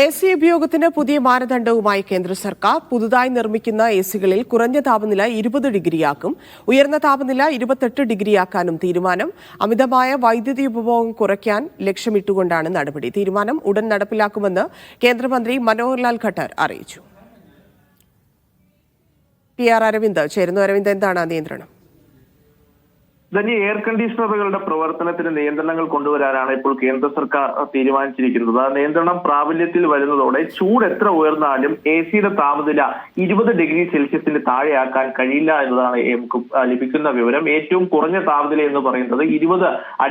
A C ഉപയോഗത്തിന് പുതിയ മാനദണ്ഡവുമായി കേന്ദ്ര സർക്കാർ പുതുതായി നിർമ്മിക്കുന്ന എ സികളിൽ കുറഞ്ഞ താപനില ഇരുപത് ഡിഗ്രിയാക്കും ഉയർന്ന താപനില ഇരുപത്തെട്ട് ഡിഗ്രിയാക്കാനും തീരുമാനം അമിതമായ വൈദ്യുതി ഉപഭോഗം കുറയ്ക്കാൻ ലക്ഷ്യമിട്ടുകൊണ്ടാണ് നടപടി. തീരുമാനം ഉടൻ നടപ്പിലാക്കുമെന്ന് കേന്ദ്രമന്ത്രി മനോഹർലാൽ ഖട്ടർ അറിയിച്ചു. പി ആർ അരവിന്ദ് ചേരുന്നു. അരവിന്ദ് എന്താണ് നിയന്ത്രണം? ധനി എയർ കണ്ടീഷണറുകളുടെ പ്രവർത്തനത്തിന് നിയന്ത്രണങ്ങൾ കൊണ്ടുവരാനാണ് ഇപ്പോൾ കേന്ദ്ര സർക്കാർ തീരുമാനിച്ചിരിക്കുന്നത്. ആ നിയന്ത്രണം പ്രാബല്യത്തിൽ വരുന്നതോടെ ചൂട് എത്ര ഉയർന്നാലും എ സിയുടെ താപനില ഇരുപത് ഡിഗ്രി സെൽഷ്യസിന് താഴെയാക്കാൻ കഴിയില്ല എന്നതാണ് നമുക്ക് ലഭിക്കുന്ന വിവരം. ഏറ്റവും കുറഞ്ഞ താപനില എന്ന് പറയുന്നത് ഇരുപത്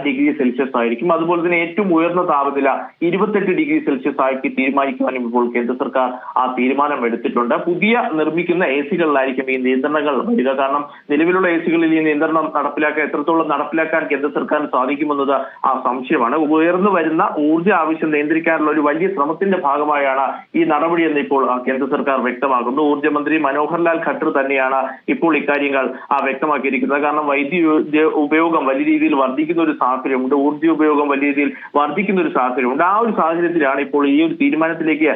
ഡിഗ്രി സെൽഷ്യസ് ആയിരിക്കും. അതുപോലെ തന്നെ ഏറ്റവും ഉയർന്ന താപനില ഇരുപത്തെട്ട് ഡിഗ്രി സെൽഷ്യസ് ആക്കി തീരുമാനിക്കുവാനും ഇപ്പോൾ കേന്ദ്ര സർക്കാർ ആ തീരുമാനം എടുത്തിട്ടുണ്ട് പുതിയ നിർമ്മിക്കുന്ന എ സികളിലായിരിക്കും ഈ നിയന്ത്രണങ്ങൾ വരിക. കാരണം നിലവിലുള്ള എ സികളിൽ ഈ നിയന്ത്രണം നടപ്പിലാക്കാൻ എത്രത്തോളം നടപ്പിലാക്കാൻ കേന്ദ്ര സർക്കാർ സാധിക്കുമെന്നത് ആ സംശയമാണ്. ഉയർന്നു വരുന്ന ഊർജ ആവശ്യം നിയന്ത്രിക്കാനുള്ള ഒരു വലിയ ശ്രമത്തിന്റെ ഭാഗമായാണ് ഈ നടപടി എന്ന് ഇപ്പോൾ കേന്ദ്ര സർക്കാർ വ്യക്തമാക്കുന്നു. ഊർജമന്ത്രി മനോഹർലാൽ ഖട്ടർ തന്നെയാണ് ഇപ്പോൾ ഇക്കാര്യങ്ങൾ വ്യക്തമാക്കിയിരിക്കുന്നത്. കാരണം വൈദ്യുതി ഉപയോഗം വലിയ രീതിയിൽ വർദ്ധിക്കുന്ന ഒരു സാഹചര്യമുണ്ട്. ഊർജ ഉപയോഗം വലിയ രീതിയിൽ വർദ്ധിക്കുന്ന ഒരു സാഹചര്യമുണ്ട്. ആ ഒരു സാഹചര്യത്തിലാണ് ഇപ്പോൾ ഈ ഒരു തീരുമാനത്തിലേക്ക്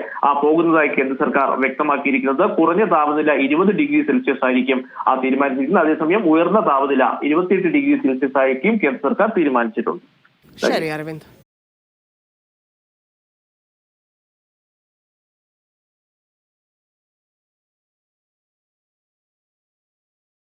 പോകുന്നതായി കേന്ദ്ര സർക്കാർ വ്യക്തമാക്കിയിരിക്കുന്നത്. കുറഞ്ഞ താപനില ഇരുപത് ഡിഗ്രി സെൽഷ്യസ് ആയിരിക്കും ആ തീരുമാനിച്ചിരിക്കുന്നത്. അതേസമയം ഉയർന്ന താപനില ഇരുപത്തിയെട്ട് ഡിഗ്രി സെൽഷ്യസ് ആയിരിക്കും കേന്ദ്ര സർക്കാർ തീരുമാനിച്ചിട്ടുണ്ട്. ശരി അരവിന്ദ്.